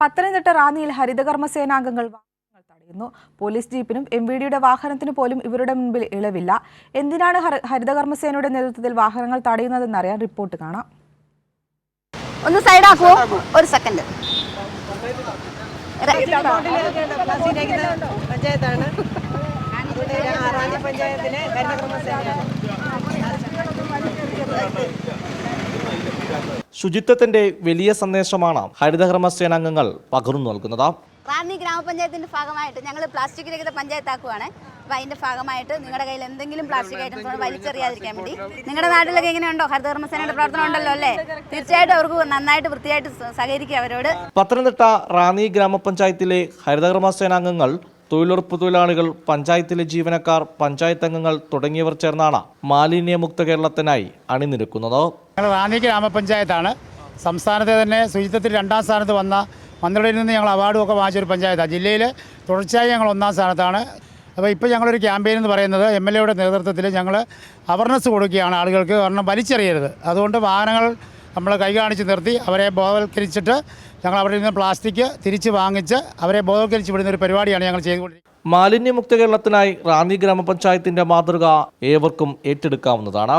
പത്തനംതിട്ട റാന്നിയിൽ ഹരിതകർമ്മ സേനാംഗങ്ങൾ വാഹനങ്ങൾ തടയുന്നു. പോലീസ് ജീപ്പിനും എം വി ഡിയുടെ വാഹനത്തിനു പോലും ഇവരുടെ മുൻപിൽ ഇളവില്ല. എന്തിനാണ് ഹരിതകർമ്മസേനയുടെ ഹരിതകർമ്മ സേനയുടെ നേതൃത്വത്തിൽ വാഹനങ്ങൾ തടയുന്നതെന്നറിയാൻ റിപ്പോർട്ട് കാണാം. ഒന്ന് സൈഡാക്കുവോ ഒരു സെക്കൻഡ്. പഞ്ചായത്താണ്. ഇവിടെ ആറാഞ്ഞ പഞ്ചായത്തിലെ ഹരിതകർമ്മസേനയാണ് ശുചിത്വത്തിന്റെ വലിയ സന്ദേശമാണ് ഹരിതകർമ്മ സേനാംഗങ്ങൾ പകർന്നു നൽകുന്നത്. റാന്നി ഗ്രാമപഞ്ചായത്തിന്റെ ഭാഗമായിട്ട് ഞങ്ങൾ പ്ലാസ്റ്റിക് രഹിത പഞ്ചായത്താക്കുവാണ്. അപ്പോൾ അതിന്റെ ഭാഗമായിട്ട് നിങ്ങളുടെ കയ്യിൽ എന്തെങ്കിലും പ്ലാസ്റ്റിക് ഐറ്റംസ് വലിച്ചെറിയാതിരിക്കാൻ വേണ്ടി. നിങ്ങളുടെ നാട്ടിലൊക്കെ എങ്ങനെയുണ്ടോ? ഹരിതകർമ്മസേനയുടെ പ്രവർത്തനം ഉണ്ടല്ലോ അല്ലേ? തീർച്ചയായിട്ടും അവർക്ക് നന്നായിട്ട് വൃത്തിയായിട്ട് സഹകരിക്കുക അവരോട്. പത്തനംതിട്ട റാന്നി ഗ്രാമപഞ്ചായത്തിലെ ഹരിതകർമ്മ സേനാംഗങ്ങൾ തൊഴിലുറപ്പ് തൊഴിലാളികൾ പഞ്ചായത്തിലെ ജീവനക്കാർ പഞ്ചായത്ത് അംഗങ്ങൾ തുടങ്ങിയവർ ചേർന്നാണ് മാലിന്യമുക്ത കേരളത്തിനായി അണിനിരക്കുന്നത്. ഞങ്ങൾ റാന്നി ഗ്രാമപഞ്ചായത്താണ്. സംസ്ഥാനത്തെ തന്നെ ശുചിത്വത്തിൽ രണ്ടാം സ്ഥാനത്ത് വന്ന മന്ത്രിയിൽ നിന്ന് ഞങ്ങൾ അവാർഡും ഒക്കെ വാങ്ങിച്ചൊരു പഞ്ചായത്താണ്. ജില്ലയിൽ തുടർച്ചയായി ഞങ്ങൾ ഒന്നാം സ്ഥാനത്താണ്. അപ്പോൾ ഇപ്പോൾ ഞങ്ങളൊരു ക്യാമ്പയിൻ എന്ന് പറയുന്നത് എം എൽ എയുടെ നേതൃത്വത്തിൽ ഞങ്ങൾ അവർനെസ് കൊടുക്കുകയാണ് ആളുകൾക്ക്. കാരണം വലിച്ചെറിയരുത്. അതുകൊണ്ട് വാഹനങ്ങൾ നമ്മൾ കൈ കാണിച്ച് നിർത്തി അവരെ ബോധവൽക്കരിച്ചിട്ട് ഞങ്ങൾ അവരിൽ നിന്ന് പ്ലാസ്റ്റിക് തിരിച്ച് വാങ്ങിച്ച് അവരെ ബോധവൽക്കരിച്ച് വിടുന്ന ഒരു പരിപാടിയാണ് ഞങ്ങൾ ചെയ്തുകൊണ്ടിരിക്കുന്നത്. മാലിന്യമുക്ത കേരളത്തിനായി റാന്നി ഗ്രാമപഞ്ചായത്തിന്റെ മാതൃക ഏവർക്കും ഏറ്റെടുക്കാവുന്നതാണ്.